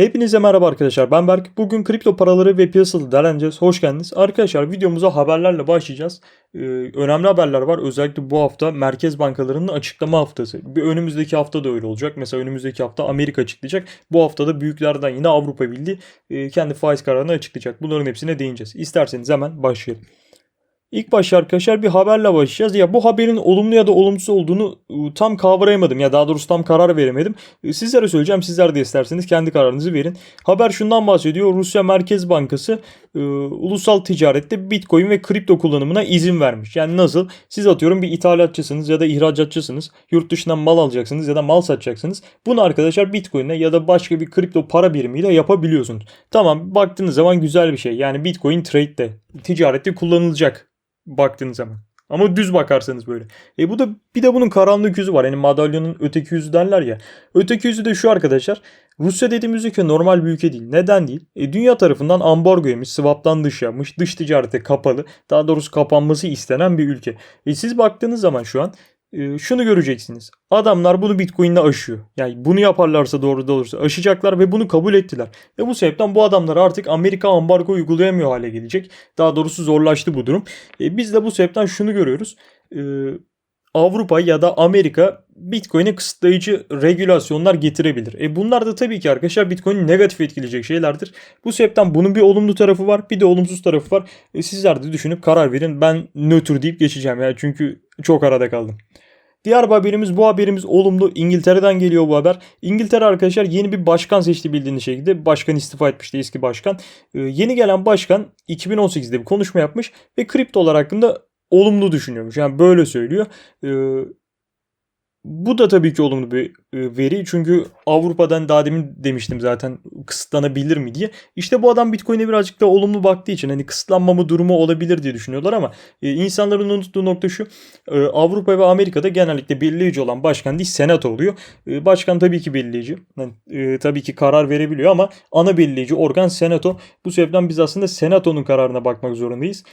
Hepinize merhaba arkadaşlar. Ben Berk. Bugün kripto paraları ve piyasaları değerlendireceğiz. Hoş geldiniz. Arkadaşlar videomuza haberlerle başlayacağız. Ee, önemli haberler var. Özellikle bu hafta merkez bankalarının açıklama haftası. Bir önümüzdeki hafta da öyle olacak. Mesela önümüzdeki hafta Amerika açıklayacak. Bu hafta da büyüklerden yine Avrupa Birliği e, kendi faiz kararını açıklayacak. Bunların hepsine değineceğiz. İsterseniz hemen başlayalım. İlk başta arkadaşlar bir haberle başlayacağız. Ya bu haberin olumlu ya da olumsuz olduğunu ıı, tam kavrayamadım. Ya daha doğrusu tam karar veremedim. E, Sizlere söyleyeceğim. Sizler de isterseniz kendi kararınızı verin. Haber şundan bahsediyor. Rusya Merkez Bankası e, ulusal ticarette Bitcoin ve kripto kullanımına izin vermiş. Yani nasıl? Siz atıyorum bir ithalatçısınız ya da ihracatçısınız. Yurt dışından mal alacaksınız ya da mal satacaksınız. Bunu arkadaşlar Bitcoin'le ya da başka bir kripto para birimiyle yapabiliyorsunuz. Tamam baktığınız zaman güzel bir şey. Yani Bitcoin trade'de, ticarette kullanılacak baktığınız zaman. Ama düz bakarsanız böyle. E bu da bir de bunun karanlık yüzü var. Yani madalyonun öteki yüzü derler ya. Öteki yüzü de şu arkadaşlar. Rusya dediğimiz ülke normal bir ülke değil. Neden değil? E, dünya tarafından ambargo yemiş, swap'tan dış yapmış, dış ticarete kapalı, daha doğrusu kapanması istenen bir ülke. E, siz baktığınız zaman şu an şunu göreceksiniz. Adamlar bunu Bitcoin'le aşıyor. Yani bunu yaparlarsa doğru da olursa aşacaklar ve bunu kabul ettiler. Ve bu sebepten bu adamlar artık Amerika ambargo uygulayamıyor hale gelecek. Daha doğrusu zorlaştı bu durum. E, biz de bu sebepten şunu görüyoruz. E, Avrupa ya da Amerika Bitcoin'e kısıtlayıcı regülasyonlar getirebilir. E bunlar da tabii ki arkadaşlar Bitcoin'i negatif etkileyecek şeylerdir. Bu sebepten bunun bir olumlu tarafı var bir de olumsuz tarafı var. E sizler de düşünüp karar verin. Ben nötr deyip geçeceğim ya çünkü çok arada kaldım. Diğer haberimiz bu haberimiz olumlu. İngiltere'den geliyor bu haber. İngiltere arkadaşlar yeni bir başkan seçti bildiğiniz şekilde. Başkan istifa etmişti eski başkan. Ee, yeni gelen başkan 2018'de bir konuşma yapmış ve kriptolar hakkında olumlu düşünüyormuş. Yani böyle söylüyor. Ee, bu da tabii ki olumlu bir e, veri. Çünkü Avrupa'dan daha demin demiştim zaten kısıtlanabilir mi diye. İşte bu adam Bitcoin'e birazcık da olumlu baktığı için hani kısıtlanmama durumu olabilir diye düşünüyorlar ama e, insanların unuttuğu nokta şu. E, Avrupa ve Amerika'da genellikle belirleyici olan başkan değil senato oluyor. Başkan tabii ki belirleyici. Yani, tabii ki karar verebiliyor ama ana belirleyici organ senato. Bu sebepten biz aslında senatonun kararına bakmak zorundayız.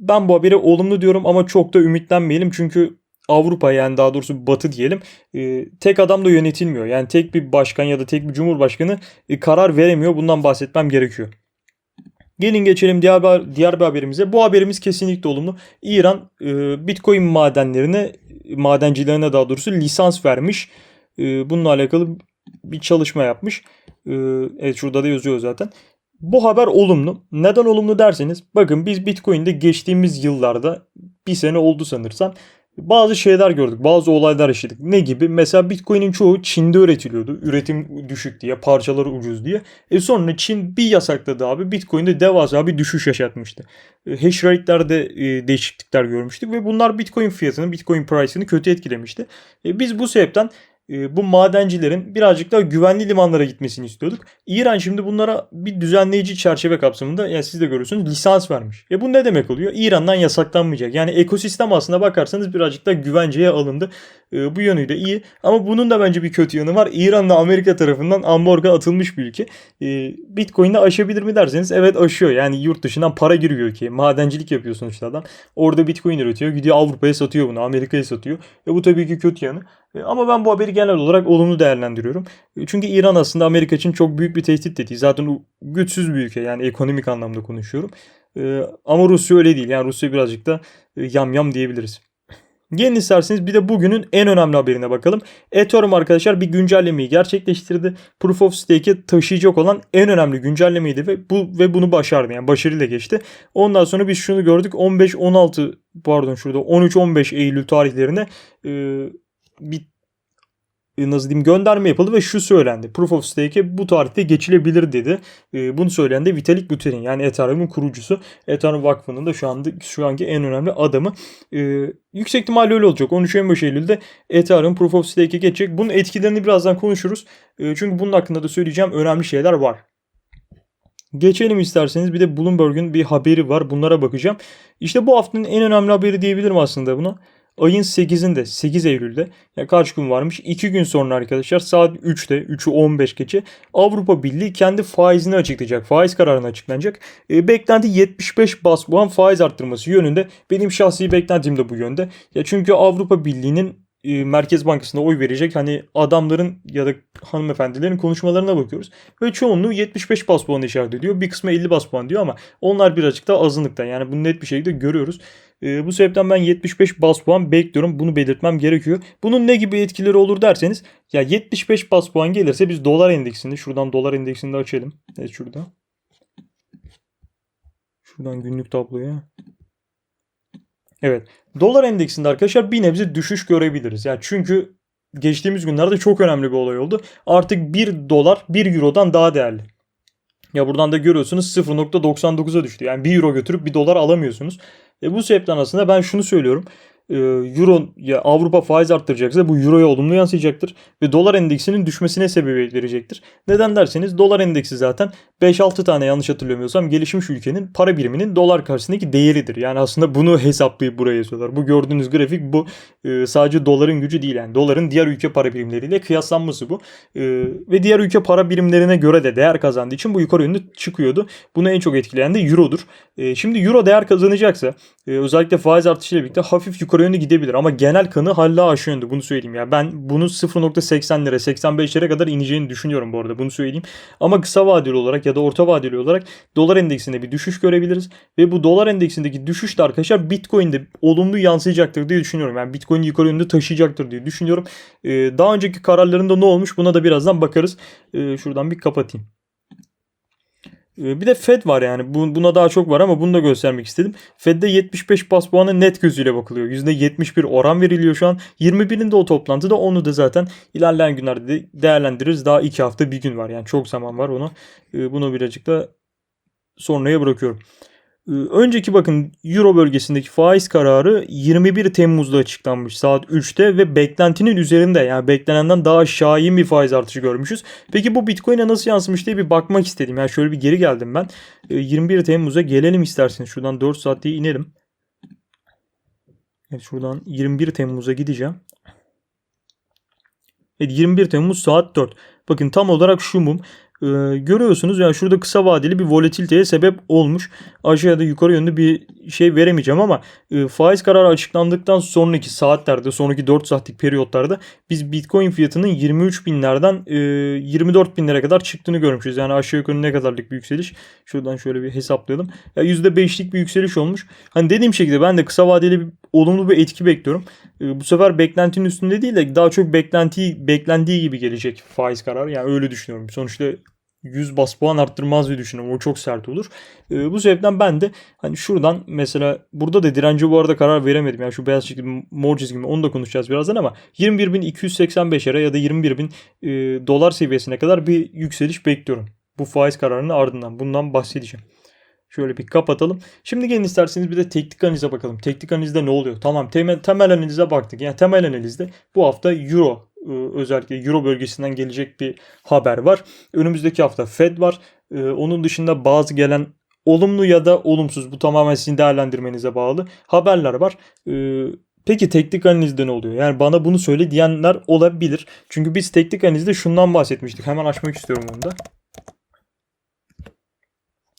Ben bu haberi olumlu diyorum ama çok da ümitlenmeyelim çünkü Avrupa yani daha doğrusu Batı diyelim e, tek adam da yönetilmiyor. Yani tek bir başkan ya da tek bir cumhurbaşkanı e, karar veremiyor. Bundan bahsetmem gerekiyor. Gelin geçelim diğer bir, diğer bir haberimize. Bu haberimiz kesinlikle olumlu. İran e, Bitcoin madenlerine, madencilerine daha doğrusu lisans vermiş. E, bununla alakalı bir çalışma yapmış. Evet şurada da yazıyor zaten. Bu haber olumlu. Neden olumlu derseniz bakın biz Bitcoin'de geçtiğimiz yıllarda bir sene oldu sanırsam bazı şeyler gördük. Bazı olaylar yaşadık. Ne gibi? Mesela Bitcoin'in çoğu Çin'de üretiliyordu. Üretim düşük diye, parçaları ucuz diye. E sonra Çin bir yasakladı abi. Bitcoin'de devasa bir düşüş yaşatmıştı. E, hash rate'lerde e, değişiklikler görmüştük ve bunlar Bitcoin fiyatını, Bitcoin price'ını kötü etkilemişti. E, biz bu sebepten bu madencilerin birazcık daha güvenli limanlara gitmesini istiyorduk. İran şimdi bunlara bir düzenleyici çerçeve kapsamında yani siz de görüyorsunuz lisans vermiş. E bu ne demek oluyor? İran'dan yasaklanmayacak. Yani ekosistem aslında bakarsanız birazcık da güvenceye alındı. E, bu yönüyle iyi. Ama bunun da bence bir kötü yanı var. İran'la Amerika tarafından ambargo atılmış bir ülke. E, Bitcoin'de aşabilir mi derseniz evet aşıyor. Yani yurt dışından para giriyor ülkeye. Madencilik yapıyor sonuçta adam. Orada Bitcoin üretiyor. Gidiyor Avrupa'ya satıyor bunu. Amerika'ya satıyor. E bu tabii ki kötü yanı. E, ama ben bu haberi genel olarak olumlu değerlendiriyorum. E, çünkü İran aslında Amerika için çok büyük bir tehdit dedi. Zaten güçsüz bir ülke yani ekonomik anlamda konuşuyorum. E, ama Rusya öyle değil. Yani Rusya birazcık da yam yam diyebiliriz. Gelin isterseniz bir de bugünün en önemli haberine bakalım. Ethereum arkadaşlar bir güncellemeyi gerçekleştirdi. Proof of Stake'e taşıyacak olan en önemli güncellemeydi ve bu ve bunu başardı. Yani başarıyla geçti. Ondan sonra biz şunu gördük. 15 16 pardon şurada 13 15 Eylül tarihlerine e, bir nasıl diyeyim gönderme yapıldı ve şu söylendi. Proof of Stake'e bu tarihte geçilebilir dedi. E, bunu söyleyen de Vitalik Buterin yani Ethereum'un kurucusu. Ethereum Vakfı'nın da şu anda şu anki en önemli adamı. E, yüksek ihtimalle öyle olacak. 13-15 Eylül'de Ethereum Proof of Stake'e geçecek. Bunun etkilerini birazdan konuşuruz. E, çünkü bunun hakkında da söyleyeceğim önemli şeyler var. Geçelim isterseniz bir de Bloomberg'un bir haberi var. Bunlara bakacağım. İşte bu haftanın en önemli haberi diyebilirim aslında buna. Ayın 8'inde 8 Eylül'de ya kaç gün varmış? 2 gün sonra arkadaşlar saat 3'te 3'ü 15 geçe Avrupa Birliği kendi faizini açıklayacak. Faiz kararını açıklanacak. E, beklenti 75 bas puan faiz arttırması yönünde. Benim şahsi beklentim de bu yönde. Ya çünkü Avrupa Birliği'nin e, Merkez Bankası'na oy verecek hani adamların ya da hanımefendilerin konuşmalarına bakıyoruz. Ve çoğunluğu 75 bas puan işaret ediyor. Bir kısmı 50 bas puan diyor ama onlar birazcık da azınlıkta. Yani bunu net bir şekilde görüyoruz. E, bu sebepten ben 75 bas puan bekliyorum. Bunu belirtmem gerekiyor. Bunun ne gibi etkileri olur derseniz ya 75 bas puan gelirse biz dolar endeksini şuradan dolar endeksini de açalım. Evet şurada. Şuradan günlük tabloya. Evet. Dolar endeksinde arkadaşlar bir nebze düşüş görebiliriz. Yani çünkü geçtiğimiz günlerde çok önemli bir olay oldu. Artık 1 dolar 1 eurodan daha değerli. Ya buradan da görüyorsunuz 0.99'a düştü. Yani 1 euro götürüp 1 dolar alamıyorsunuz. E bu sebepten aslında ben şunu söylüyorum. E, euro ya Avrupa faiz arttıracaksa bu euroya olumlu yansıyacaktır ve dolar endeksinin düşmesine sebebiyet verecektir. Neden derseniz dolar endeksi zaten 5-6 tane yanlış hatırlamıyorsam gelişmiş ülkenin para biriminin dolar karşısındaki değeridir. Yani aslında bunu hesaplayıp buraya yazıyorlar. Bu gördüğünüz grafik bu e, sadece doların gücü değil yani doların diğer ülke para birimleriyle kıyaslanması bu. E, ve diğer ülke para birimlerine göre de değer kazandığı için bu yukarı yönde çıkıyordu. Bunu en çok etkileyen de eurodur. Şimdi euro değer kazanacaksa özellikle faiz artışıyla birlikte hafif yukarı yönde gidebilir ama genel kanı hala aşağı yönde bunu söyleyeyim ya. Ben bunu 0.80 lira 85 lira kadar ineceğini düşünüyorum bu arada bunu söyleyeyim. Ama kısa vadeli olarak ya da orta vadeli olarak dolar endeksinde bir düşüş görebiliriz. Ve bu dolar endeksindeki düşüş de arkadaşlar Bitcoin'de olumlu yansıyacaktır diye düşünüyorum. Yani Bitcoin yukarı yönde taşıyacaktır diye düşünüyorum. Ee, daha önceki kararlarında ne olmuş buna da birazdan bakarız. Ee, şuradan bir kapatayım. Ee, Bir de Fed var yani. Bu- Buna daha çok var ama bunu da göstermek istedim. Fed'de 75 bas puanı net gözüyle bakılıyor. %71 oran veriliyor şu an. 21'inde o toplantıda onu da zaten ilerleyen günlerde de değerlendiririz. Daha 2 hafta bir gün var. Yani çok zaman var onu. Ee, Bunu birazcık da sonraya bırakıyorum. Ee, Önceki bakın Euro bölgesindeki faiz kararı 21 Temmuz'da açıklanmış saat 3'te ve beklentinin üzerinde yani beklenenden daha şahin bir faiz artışı görmüşüz. Peki bu Bitcoin'e nasıl yansımış diye bir bakmak istedim. Yani şöyle bir geri geldim ben. Ee, 21 Temmuz'a gelelim isterseniz. Şuradan 4 saat diye inelim. Evet şuradan 21 Temmuz'a gideceğim. Evet 21 Temmuz saat 4. Bakın tam olarak şu mum. Ee, görüyorsunuz yani şurada kısa vadeli bir volatiliteye sebep olmuş. Aşağıda yukarı yönlü bir şey veremeyeceğim ama e, faiz kararı açıklandıktan sonraki saatlerde, sonraki 4 saatlik periyotlarda biz Bitcoin fiyatının 23 binlerden e, 24 binlere kadar çıktığını görmüşüz. Yani aşağı yukarı ne kadarlık bir yükseliş. Şuradan şöyle bir hesaplayalım. Ya %5'lik bir yükseliş olmuş. Hani dediğim şekilde ben de kısa vadeli bir olumlu bir etki bekliyorum. E, bu sefer beklentinin üstünde değil de daha çok beklentiyi beklendiği gibi gelecek faiz kararı. Yani öyle düşünüyorum. Sonuçta 100 bas puan arttırmaz diye düşünüyorum. O çok sert olur. E, bu sebepten ben de hani şuradan mesela burada da direnci bu arada karar veremedim. Yani şu beyaz çizgi mor çizgimi onu da konuşacağız birazdan ama 21.285'lere ya da 21.000 e, dolar seviyesine kadar bir yükseliş bekliyorum. Bu faiz kararının ardından bundan bahsedeceğim. Şöyle bir kapatalım. Şimdi gelin isterseniz bir de teknik analize bakalım. Teknik analizde ne oluyor? Tamam temel, temel analize baktık. Yani temel analizde bu hafta Euro özellikle Euro bölgesinden gelecek bir haber var. Önümüzdeki hafta Fed var. E, Onun dışında bazı gelen olumlu ya da olumsuz bu tamamen sizin değerlendirmenize bağlı haberler var. E, Peki teknik analizde ne oluyor? Yani bana bunu söyle diyenler olabilir. Çünkü biz teknik analizde şundan bahsetmiştik. Hemen açmak istiyorum onu da.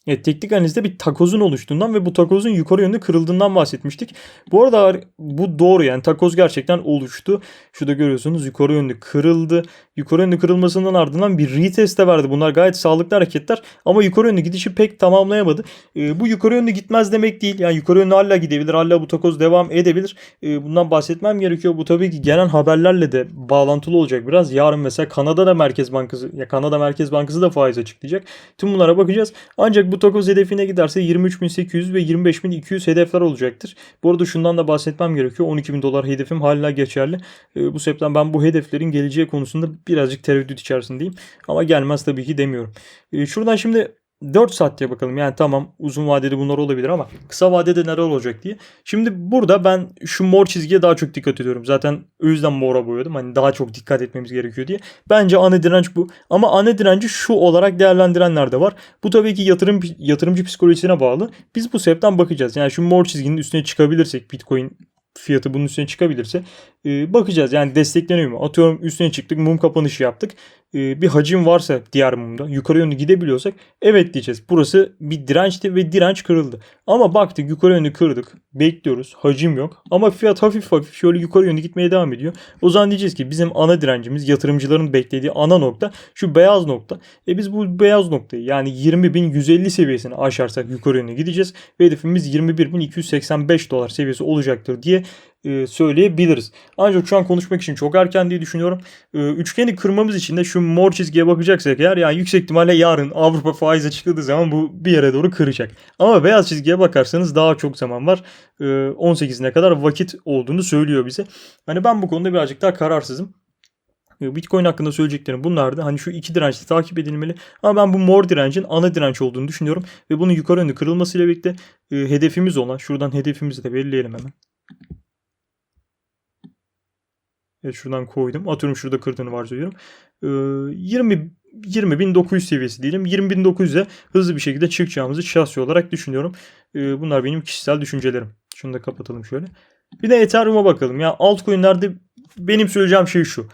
Evet, teknik analizde bir takozun oluştuğundan ve bu takozun yukarı yönde kırıldığından bahsetmiştik. Bu arada bu doğru yani takoz gerçekten oluştu. Şurada görüyorsunuz yukarı yönde kırıldı. Yukarı yönde kırılmasından ardından bir retest de verdi. Bunlar gayet sağlıklı hareketler ama yukarı yönde gidişi pek tamamlayamadı. Ee, bu yukarı yönde gitmez demek değil. Yani yukarı yönde hala gidebilir. Hala bu takoz devam edebilir. Ee, bundan bahsetmem gerekiyor. Bu tabii ki gelen haberlerle de bağlantılı olacak biraz. Yarın mesela Kanada'da Merkez Bankası ya Kanada Merkez Bankası da faiz açıklayacak. Tüm bunlara bakacağız. Ancak bu takoz hedefine giderse 23.800 ve 25.200 hedefler olacaktır. Bu arada şundan da bahsetmem gerekiyor. 12.000 dolar hedefim hala geçerli. Ee, bu sebepten ben bu hedeflerin geleceği konusunda birazcık tereddüt içerisindeyim. Ama gelmez tabii ki demiyorum. Ee, şuradan şimdi 4 saat diye bakalım. Yani tamam uzun vadede bunlar olabilir ama kısa vadede neler olacak diye. Şimdi burada ben şu mor çizgiye daha çok dikkat ediyorum. Zaten o yüzden mora boyadım. Hani daha çok dikkat etmemiz gerekiyor diye. Bence ana direnç bu. Ama ana direnci şu olarak değerlendirenler de var. Bu tabii ki yatırım yatırımcı psikolojisine bağlı. Biz bu sebepten bakacağız. Yani şu mor çizginin üstüne çıkabilirsek Bitcoin fiyatı bunun üstüne çıkabilirse e, bakacağız. Yani destekleniyor mu? Atıyorum üstüne çıktık mum kapanışı yaptık. E, bir hacim varsa diğer mumda yukarı yönlü gidebiliyorsak evet diyeceğiz. Burası bir dirençti ve direnç kırıldı. Ama baktık yukarı yönlü kırdık. Bekliyoruz. Hacim yok. Ama fiyat hafif hafif şöyle yukarı yönlü gitmeye devam ediyor. O zaman diyeceğiz ki bizim ana direncimiz yatırımcıların beklediği ana nokta şu beyaz nokta. E biz bu beyaz noktayı yani 20.150 seviyesini aşarsak yukarı yönlü gideceğiz. Ve hedefimiz 21.285 dolar seviyesi olacaktır diye söyleyebiliriz. Ancak şu an konuşmak için çok erken diye düşünüyorum. E, üçgeni kırmamız için de şu mor çizgiye bakacaksak eğer yani yüksek ihtimalle yarın Avrupa faiz açıkladığı zaman bu bir yere doğru kıracak. Ama beyaz çizgiye bakarsanız daha çok zaman var. E, 18'ine kadar vakit olduğunu söylüyor bize. Hani ben bu konuda birazcık daha kararsızım. E, Bitcoin hakkında söyleyeceklerim bunlardı. Hani şu iki dirençli takip edilmeli. Ama ben bu mor direncin ana direnç olduğunu düşünüyorum. Ve bunun yukarı yönlü kırılmasıyla birlikte e, hedefimiz olan şuradan hedefimizi de belirleyelim hemen. Evet şuradan koydum. Atıyorum şurada kırdığını varsayıyorum. Ee, 20 20.900 seviyesi diyelim. 20.900'e hızlı bir şekilde çıkacağımızı şahsi olarak düşünüyorum. Ee, bunlar benim kişisel düşüncelerim. Şunu da kapatalım şöyle. Bir de Ethereum'a bakalım. Ya altcoin'lerde benim söyleyeceğim şey şu.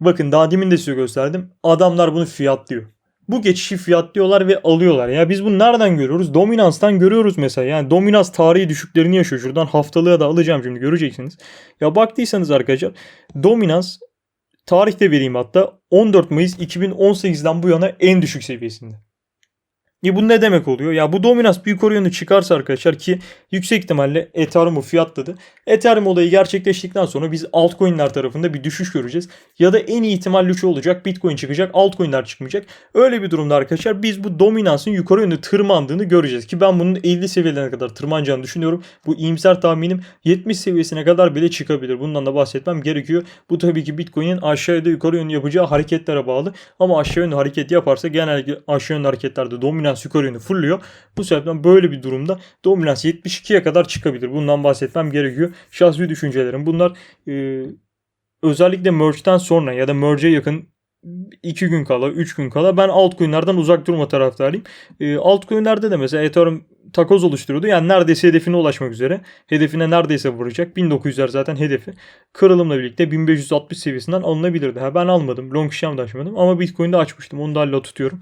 Bakın daha demin de size gösterdim. Adamlar bunu fiyatlıyor. Bu geçişi fiyatlıyorlar ve alıyorlar. Ya biz bunu nereden görüyoruz? Dominanstan görüyoruz mesela. Yani dominans tarihi düşüklerini yaşıyor. Şuradan haftalığa da alacağım şimdi göreceksiniz. Ya baktıysanız arkadaşlar dominans tarihte vereyim hatta 14 Mayıs 2018'den bu yana en düşük seviyesinde. Ya bu ne demek oluyor? Ya bu dominans bir yukarı çıkarsa arkadaşlar ki yüksek ihtimalle Ethereum'u fiyatladı. Ethereum olayı gerçekleştikten sonra biz altcoin'ler tarafında bir düşüş göreceğiz. Ya da en iyi ihtimalle şu olacak. Bitcoin çıkacak, altcoin'ler çıkmayacak. Öyle bir durumda arkadaşlar biz bu dominansın yukarı yönlü tırmandığını göreceğiz. Ki ben bunun 50 seviyelerine kadar tırmanacağını düşünüyorum. Bu iyimser tahminim 70 seviyesine kadar bile çıkabilir. Bundan da bahsetmem gerekiyor. Bu tabii ki Bitcoin'in aşağıya yukarı yönlü yapacağı hareketlere bağlı. Ama aşağı yönlü hareket yaparsa genellikle aşağı yönlü hareketlerde dominans yukarı yönlü fırlıyor. Bu sebepten böyle bir durumda dominans 72'ye kadar çıkabilir. Bundan bahsetmem gerekiyor. Şahsi düşüncelerim. Bunlar e, özellikle merge'den sonra ya da merge'e yakın 2 gün kala, 3 gün kala ben altcoin'lerden uzak durma taraftarıyım. E, altcoin'lerde de mesela Ethereum takoz oluşturuyordu. Yani neredeyse hedefine ulaşmak üzere. Hedefine neredeyse vuracak. 1900'ler zaten hedefi. Kırılımla birlikte 1560 seviyesinden alınabilirdi. Ha, ben almadım. Long işlem de açmadım. Ama Bitcoin'de açmıştım. Onu da hala tutuyorum.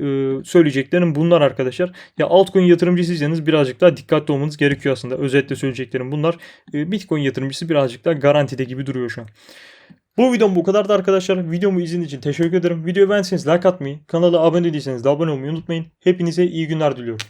Ee, söyleyeceklerim bunlar arkadaşlar. Ya altcoin yatırımcısıysanız birazcık daha dikkatli olmanız gerekiyor aslında. Özetle söyleyeceklerim bunlar. Ee, Bitcoin yatırımcısı birazcık daha garantide gibi duruyor şu an. Bu videom bu kadardı arkadaşlar. Videomu izlediğiniz için teşekkür ederim. Videoyu beğendiyseniz like atmayı, kanala abone değilseniz de abone olmayı unutmayın. Hepinize iyi günler diliyorum.